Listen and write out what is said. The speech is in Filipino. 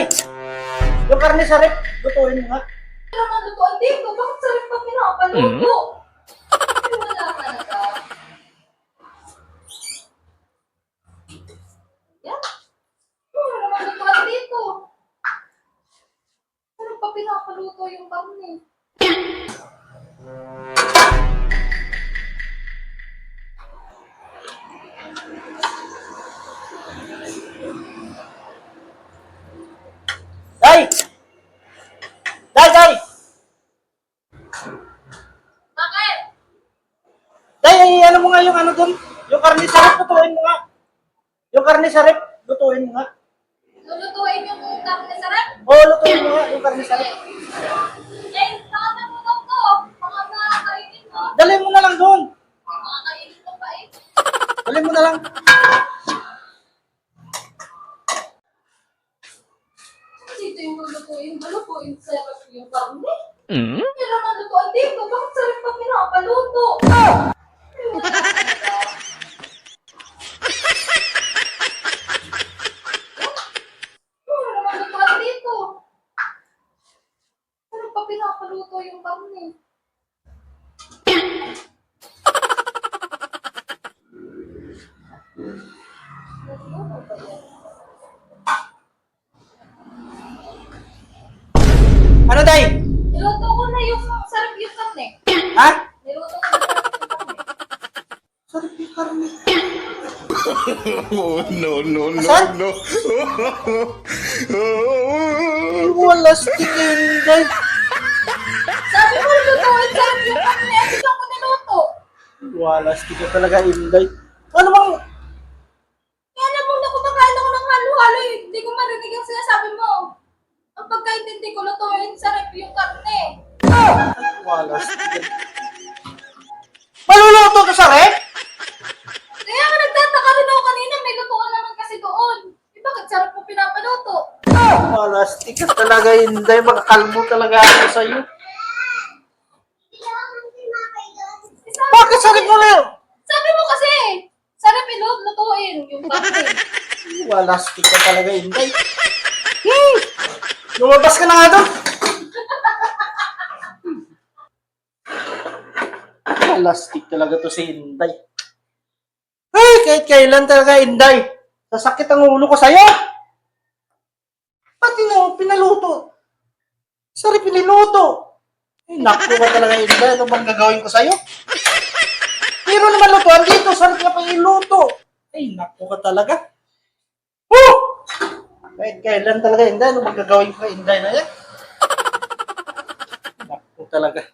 Day! Yung karne sa rep, lutuin mo nga. Ano naman lutuan dito? Bakit sarap pa pinapaluto? Ay, wala ka na ka. Yan. Ano naman lutuan dito? Pa pinapaluto yung karne. Bakit? Day, ay, ano mo nga yung ano dun? Yung karne sa rep, lutuin mo nga. Yung karne sa rep, lutuin mo nga. Lulutuin yung karne sarap? Oo, lutuin mo nga yung karne sa rep. Eh, nakatamunan ko. Baka makakainin mo. Dali mo na lang doon. Makakainin mo pa eh. Dali mo na lang. Kasi ito yung lulutuin. Malutuin sarap yung karne. Mm? Yan naman lutuan dito. Bakit sarap pa pinapaluto? Ano? Ano pa pinapaluto yung karne? Ano? Ano, Day? Niluto ko na yung sarap yung karne. Ha? Niluto ko na sarap yung karne. Oh, no, no, no, Saan? no. Wala stick yun, Day. Sabi mo lutuin sarap yung karne. Ano saan ko niluto? Wala stick ka talaga, Inday. Ano bang... Kaya alam mo na kumakain ako ng halo-halo. eh. Hindi ko marinig yung sinasabi mo. Ang pagkaintindi ko, lutuin pinapaluto? Wala stick ka talaga, Inday. Makakalmo talaga ako sa'yo. Bakit sa rep mo na yun? sabi mo kasi, sarap ilot, lutuin yung karne. Wala stick ka talaga, Inday. Hmm! Lumabas ka na nga doon. Wala stick talaga to si Inday. Ay, kahit kailan talaga, Inday. Sasakit ang ulo ko sa'yo. Naku ka talaga, Inday. Ano bang gagawin ko sa'yo? Pero naman lutuan dito, sarap nga pa iluto. Ay, naku ka talaga. Woo! Kahit kailan talaga, Inday, ano bang gagawin ko Inday na yan? Naku talaga.